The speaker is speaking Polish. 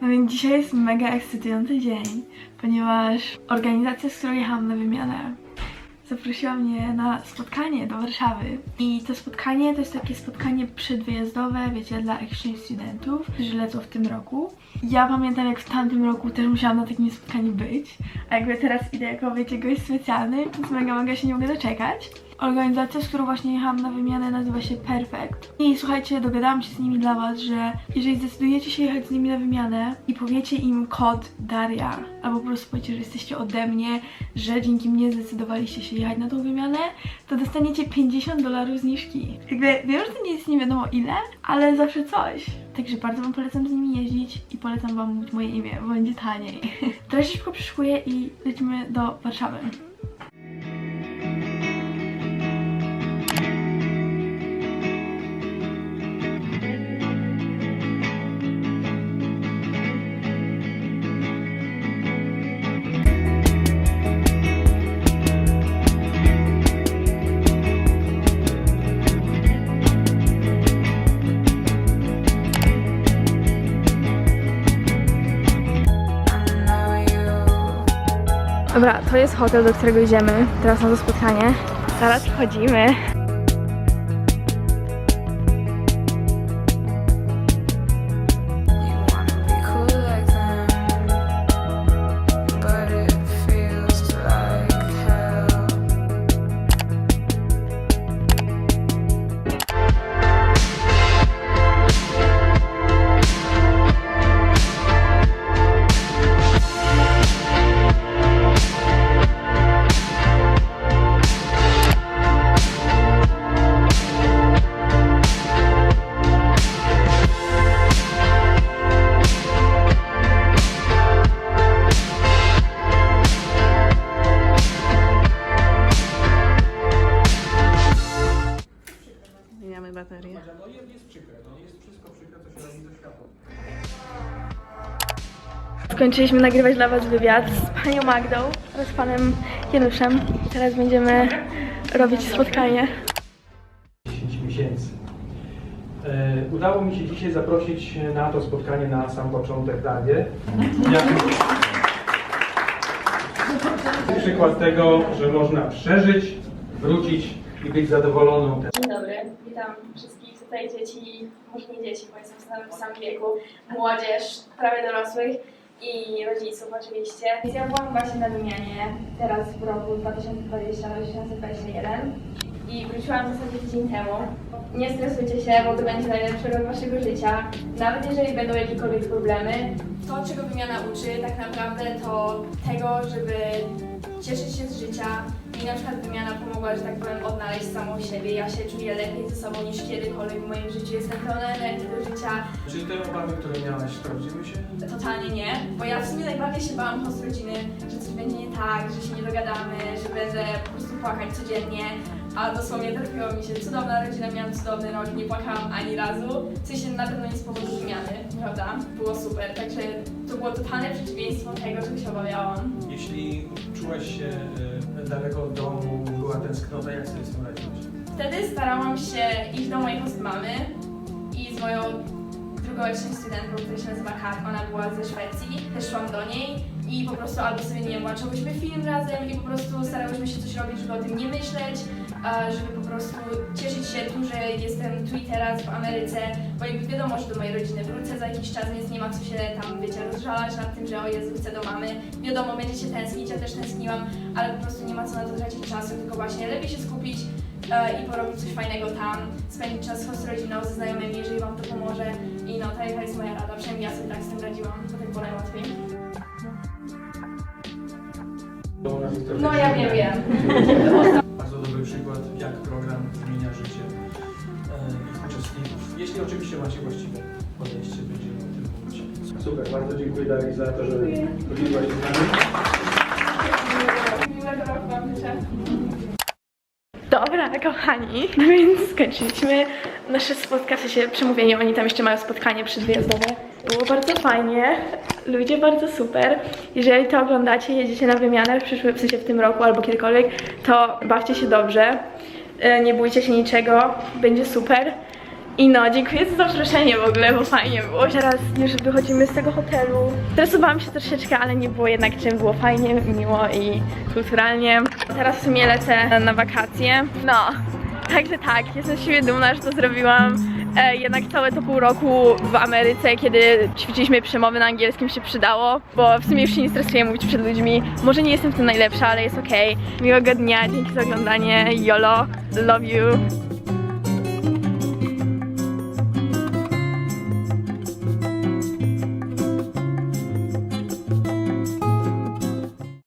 No więc dzisiaj jest mega ekscytujący dzień, ponieważ organizacja, z którą jechałam na wymianę, zaprosiła mnie na spotkanie do Warszawy. I to spotkanie to jest takie spotkanie przedwyjazdowe, wiecie, dla exchange studentów, którzy lecą w tym roku. Ja pamiętam, jak w tamtym roku też musiałam na takim spotkaniu być, a jakby teraz idę jako, wiecie, gość specjalny, więc mega, mega się nie mogę doczekać. Organizacja, z którą właśnie jechałam na wymianę, nazywa się Perfect. I słuchajcie, dogadałam się z nimi dla Was, że jeżeli zdecydujecie się jechać z nimi na wymianę i powiecie im kod Daria, albo po prostu powiecie, że jesteście ode mnie, że dzięki mnie zdecydowaliście się jechać na tą wymianę, to dostaniecie 50 dolarów zniżki. Jakby wiem, że to nie jest nie wiadomo ile, ale zawsze coś. Także bardzo Wam polecam z nimi jeździć i polecam Wam mówić moje imię, bo będzie taniej. Teraz szybko przyszykuję i lecimy do Warszawy. Dobra, to jest hotel, do którego idziemy. Teraz na to spotkanie. Zaraz wchodzimy. Zmieniamy baterię. Skończyliśmy nagrywać dla Was wywiad z panią Magdą oraz panem Januszem. Teraz będziemy robić spotkanie. 10 miesięcy. E, Udało mi się dzisiaj zaprosić na to spotkanie na sam początek. Jako przykład tego, że można przeżyć, wrócić i być zadowoloną. Dzień dobry, witam wszystkich tutaj dzieci, może nie dzieci, bo jestem w samym, wieku, młodzież, prawie dorosłych i rodziców oczywiście. Ja byłam właśnie na wymianie teraz w roku 2020-2021 i wróciłam w zasadzie tydzień temu. Nie stresujcie się, bo to będzie najlepszy rok waszego życia. Nawet jeżeli będą jakiekolwiek problemy, to czego wymiana uczy tak naprawdę to tego, żeby cieszyć się z życia. Mi na przykład wymiana pomogła, że tak powiem, odnaleźć samą siebie. Ja się czuję lepiej ze sobą niż kiedykolwiek w moim życiu. Jestem pełna energii do życia. Czy te obawy, które miałaś, sprawdziły się? Totalnie nie, bo ja w sumie najbardziej się bałam host rodziny, że coś będzie nie tak, że się nie dogadamy, że będę po prostu płakać codziennie. A dosłownie trafiło mi się cudowna rodzina, miałam cudowny rok, nie płakałam ani razu. W sensie na pewno nie z powodu wymiany, prawda? Było super, także to było totalne przeciwieństwo tego, czego się obawiałam. Jeśli czułaś się e, daleko od domu, była tęsknota, jak sobie z tym radziłaś? Wtedy starałam się iść do mojej host mamy i z moją exchange studentką, która się nazywa Kat, ona była ze Szwecji, też szłam do niej i po prostu albo sobie, nie wiem, film razem i po prostu starałyśmy się coś robić, żeby o tym nie myśleć, żeby po prostu cieszyć się tu, że jestem tu i teraz w Ameryce, bo jakby wiadomo, że do mojej rodziny wrócę za jakiś czas, więc nie ma co się tam, wiecie, rozżalać nad tym, że o Jezu, chcę do mamy. Wiadomo, będziecie tęsknić, ja też tęskniłam, ale po prostu nie ma co na to tracić czasu, tylko właśnie lepiej się skupić e, i porobić coś fajnego tam, spędzić czas z rodziną, ze znajomymi, jeżeli Wam to pomoże. I no, taka jest moja rada, przynajmniej ja sobie tak z tym radziłam, bo tak było najłatwiej. To No ja wiem, wiem. Dobry przykład, jak program zmienia życie e, ich uczestników. Jeśli oczywiście macie właściwe podejście, będziemy o tym mówić. Super, bardzo dziękuję Darii za to, że podzieliłaś się z nami. Miłego roku Wam życzę. Dobra, kochani, no więc skończyliśmy nasze spotkanie, w sensie przemówienie, oni tam jeszcze mają spotkanie przedwyjazdowe. Było bardzo fajnie, ludzie bardzo super. Jeżeli to oglądacie, jedziecie na wymianę w przyszłym, w sensie w tym roku albo kiedykolwiek, to bawcie się dobrze, E, nie bójcie się niczego, będzie super. I no, dziękuję za zaproszenie w ogóle, bo fajnie było. Teraz już wychodzimy z tego hotelu. Stresowałam się troszeczkę, ale nie było jednak czym, było fajnie, miło i kulturalnie. Teraz w sumie lecę na wakacje. No, także tak, jestem siebie dumna, że to zrobiłam. E, jednak całe to pół roku w Ameryce, kiedy ćwiczyliśmy przemowy na angielskim się przydało, bo w sumie już się nie stresuję mówić przed ludźmi. Może nie jestem w tym najlepsza, ale jest okej. Miłego dnia, dzięki za oglądanie. YOLO, love you.